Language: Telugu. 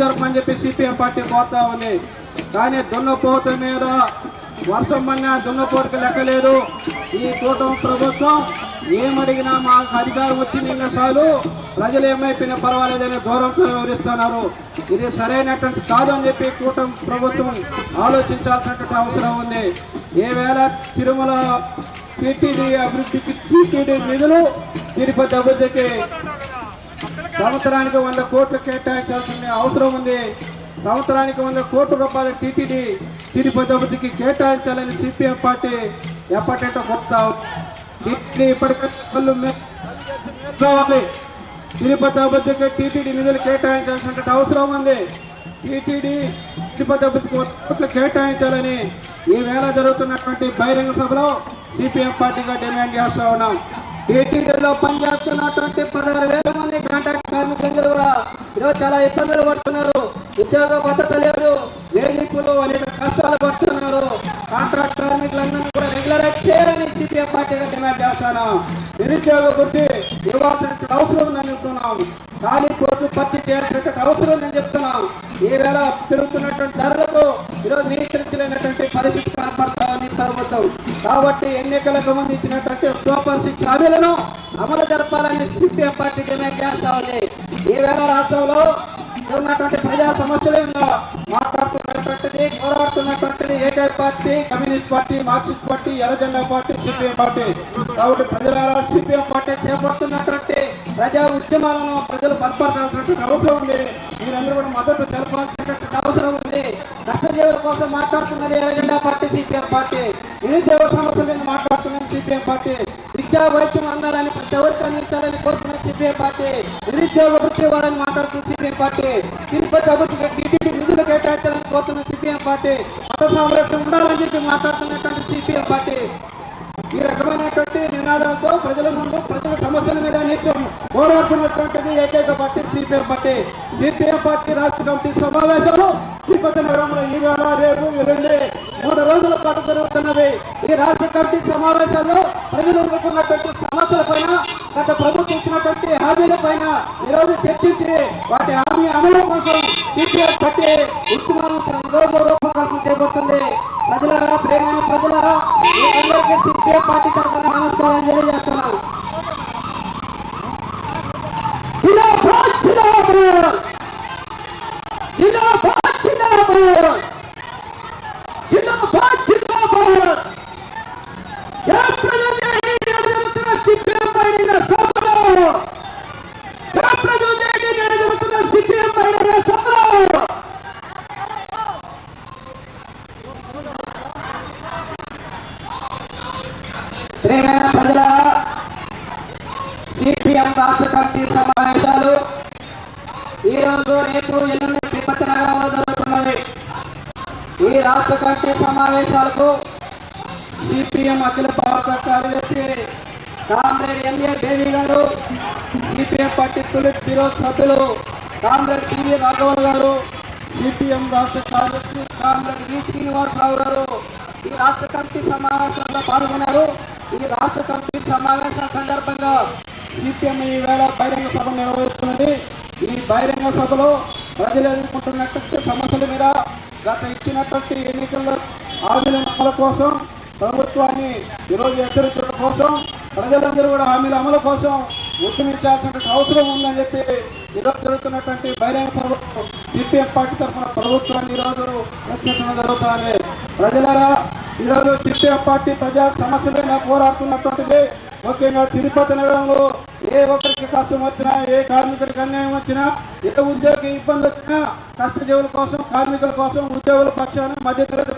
జరపని చెప్పి సిపిఎం పార్టీ కోరుతా ఉంది. కానీ దున్నపోత మీద వర్షం పడినా దున్నపోటుకు లెక్కలేదు ఈ కూటమి ప్రభుత్వం ఏమడిగినా మాకు అధికారం వచ్చింది ఇంకా చాలు. ప్రజలు ఏమైపోయినా పర్వాలేదని దూరంతో వివరిస్తున్నారు ఇది సరైనటువంటి కాదు అని చెప్పి కూటమి ప్రభుత్వం ఆలోచించాల్సినటువంటి అవసరం ఉంది. ఏ వేళ తిరుమల టీటీడీ అభివృద్ధికి టీటీడీ నిధులు తిరుపతి అభివృద్ధికి సంవత్సరానికి వంద కోట్లు కేటాయించాల్సిన అవసరం ఉంది. సంవత్సరానికి వంద కోట్ల రూపాయల టీటీడీ తిరుపతి అభివృద్ధికి కేటాయించాలని సిపిఎం పార్టీ ఎప్పటింటో చెప్తా టీటీడీ కళ్ళు తిరుపతి అభివృద్ధికి టీటీడీ నిధులు కేటాయించాల్సిన అవసరం ఉంది. టీటీడీ తిరుపతి అభివృద్ధికి కోట్లు కేటాయించాలని ఈ వేళ జరుగుతున్నటువంటి బహిరంగ సభలో సిపిఎం పార్టీగా డిమాండ్ చేస్తా ఉన్నాం. టీటీడీలో పనిచేస్తున్నటువంటి పదహారు వేల మంది కాంట్రాక్ట్ కార్మికులు కూడా కూడా చాలా ఇబ్బందులు పడుతున్నారు. ఉద్యోగ భద్రత లేదు. వేధింపులు అనేక కష్టాలు పడుతున్నారు. కాంట్రాక్ట్ కార్మికులందరినీ కూడా రెగ్యులరైజ్ చేయాలని సిపిఎం పార్టీగా డిమాండ్ చేస్తాను నిరుద్యోగ వృద్ధి ఇవ్వాల్సిన అవసరం ఉందని చెప్తున్నాం. ఖాళీ కోర్టు పచ్చి చేయాల్సినటువంటి అవసరం నేను చెప్తున్నాం. ఈ వేళ పెరుగుతున్నటువంటి ధరలకు ఈరోజు నియంత్రించలేనటువంటి పరిస్థితి కనపడతామని ఉంది ప్రభుత్వం. కాబట్టి ఎన్నికలకు ముందు ఇచ్చినటువంటి సూపర్ సిక్స్ హామీలను అమలు జరపాలని సిపిఎం పార్టీ డిమాండ్ చేస్తా ఉంది. ఈవేళ రాష్ట్రంలో ఉన్నటువంటి ప్రజా సమస్యలు ఎన్నో మాట్లాడుతున్నటువంటిది పోరాడుతున్నటువంటిది ఏకైక party communist party marxist party ఎర్రజెండా party CPM party. కాబట్టి ప్రజల సిపిఎం పార్టీ చేపడుతున్నటువంటి ప్రజా ఉద్యమాలను ప్రజలు బలపడాల్సినటువంటి అవసరం ఉంది. మీరందరూ కూడా మద్దతు తెలపాల్సినటువంటి అవసరం ఉంది. నష్టజీవుల కోసం మాట్లాడుతున్నది ఎర్రజెండా పార్టీ సిపిఎం పార్టీ. నిరుద్యోగ సమస్యల మీద మాట్లాడుతున్నది సిపిఎం పార్టీ. విద్యా వైద్యం అందాలని ప్రతి ఎవరికి అందించాలని కోరుతున్న సిపిఎం పార్టీ నిరుద్యోగ వృత్తి వారని మాట్లాడుతున్న సిపిఎం పార్టీ తిరుపతి అభివృద్ధికి టీడీపీ నిధులు కేటాయించాలని కోరుతున్న సిపిఎం పార్టీ మత సామరస్యం ఉండాలని చెప్పి మాట్లాడుతున్నటువంటి సిపిఎం పార్టీ. ఈ రకమైనటువంటి నినాదాలతో ప్రజల ముందు ప్రజల సమస్యల మీద నిత్యం పోరాడుతున్నటువంటిది ఏకైక party CPM party. CPM party రాష్ట్ర కమిటీ సమావేశాలు తిరుపతి నగరంలో ఈ వేళ రేపు ఎల్లుండి. మూడు రోజుల పాటు జరుగుతున్నది. ఈ రాష్ట్ర కమిటీ సమావేశాల్లో ప్రజలు ఎదుర్కొన్నటువంటి సమస్యల పైన గత ప్రభుత్వం ఇచ్చినటువంటి హామీల పైన ఈరోజు చర్చించి వాటి హామీ అమలు కోసం సిపిఎం పట్టి ఉద్యమాలను రోజు రూపకల్పన చేయబడుతుంది ప్రజలారా ప్రేమైన ప్రజలారా అందరికీ సిపిఎం పార్టీ తరఫున నమస్కారం తెలియజేస్తున్నాను. ప్రియమైన ప్రజల సిపిఎం రాష్ట్ర కమిటీ సమావేశాలు. ఈ రోజు రేపు ఎల్లుండి తిరుపతి నగరంలో జరుగుతున్నవి. ఈ రాష్ట్ర కమిటీ సమావేశాలకు సిపిఎం అఖిల భారత కార్యదర్శి కామ్రేడ్ ఎంఏ దేవి గారు సిపిఎం పార్టీ తొలి ఫిరోజ్ సభ్యులు కామ్రేడ్ టివి గారు సిపిఎం రాష్ట్ర కార్యదర్శి కామ్రేడ్ వి శ్రీనివాసరావు గారు ఈ రాష్ట్ర కమిటీ సమావేశంలో పాల్గొన్నారు. ఈ రాష్ట్ర కమిటీ సమావేశం సందర్భంగా సిపిఎం ఈ బహిరంగ సభ నిర్వహిస్తున్నది. ఈ బహిరంగ సభలో ప్రజలు ఎదుర్కొంటున్నటువంటి సమస్యల మీద గత ఇచ్చినటువంటి ఎన్నికల్లో హామీల అమలు కోసం ప్రభుత్వాన్ని ఈరోజు హెచ్చరించడం కోసం ప్రజలందరూ కూడా హామీల అమలు కోసం ఉద్యమించాల్సిన అవసరం ఉందని చెప్పి ఈరోజు జరుగుతున్నటువంటి బహిరంగ సభలో సిపిఎం పార్టీ తరఫున ప్రభుత్వాన్ని ఈరోజు ప్రశ్నించడం జరుగుతుంది. ప్రజలరా ఈరోజు సిపిఎం పార్టీ ప్రజా సమస్యలైనా పోరాడుతున్నటువంటిది. ముఖ్యంగా తిరుపతి నగరంలో ఏ ఒక్కరికి కష్టం వచ్చినా ఏ కార్మికుడికి అన్యాయం వచ్చినా ఏ ఉద్యోగి ఇబ్బంది వచ్చినా కష్టజీవుల కోసం కార్మికుల కోసం ఉద్యోగుల పక్షాన మధ్యతరగతి